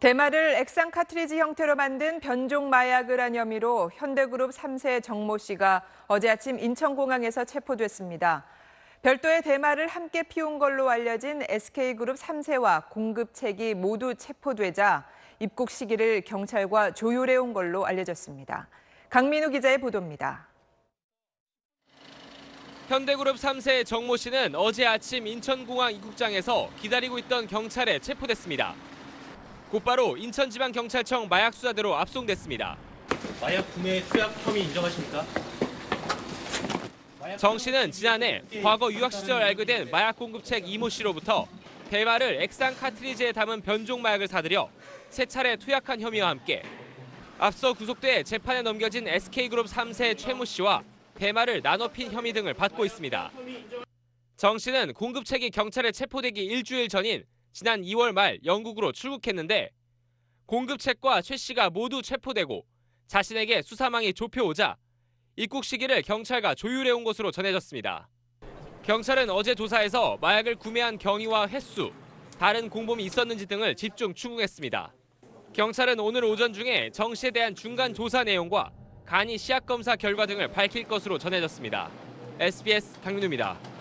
대마를 액상 카트리지 형태로 만든 변종 마약을 한 혐의로 현대그룹 3세 정모 씨가 어제 아침 인천공항에서 체포됐습니다. 별도의 대마를 함께 피운 걸로 알려진 SK그룹 3세와 공급책이 모두 체포되자 입국 시기를 경찰과 조율해 온 걸로 알려졌습니다. 강민우 기자의 보도입니다. 현대그룹 3세 정모 씨는 어제 아침 인천공항 입국장에서 기다리고 있던 경찰에 체포됐습니다. 곧바로 인천지방경찰청 마약수사대로 압송됐습니다. 마약 구매 투약 혐의 인정하십니까? 정 씨는 지난해 과거 유학 시절 알게 된 마약 공급책 이모 씨로부터 대마를 액상 카트리지에 담은 변종 마약을 사들여 세 차례 투약한 혐의와 함께 앞서 구속돼 재판에 넘겨진 SK그룹 3세 최모 씨와 대마를 나눠 핀 혐의 등을 받고 있습니다. 정 씨는 공급책이 경찰에 체포되기 일주일 전인 지난 2월 말 영국으로 출국했는데 공급책과 최 씨가 모두 체포되고 자신에게 수사망이 좁혀오자 입국 시기를 경찰과 조율해 온 것으로 전해졌습니다. 경찰은 어제 조사에서 마약을 구매한 경위와 횟수, 다른 공범이 있었는지 등을 집중 추궁했습니다. 경찰은 오늘 오전 중에 정 씨에 대한 중간 조사 내용과 간이 시약 검사 결과 등을 밝힐 것으로 전해졌습니다. SBS 강민우입니다.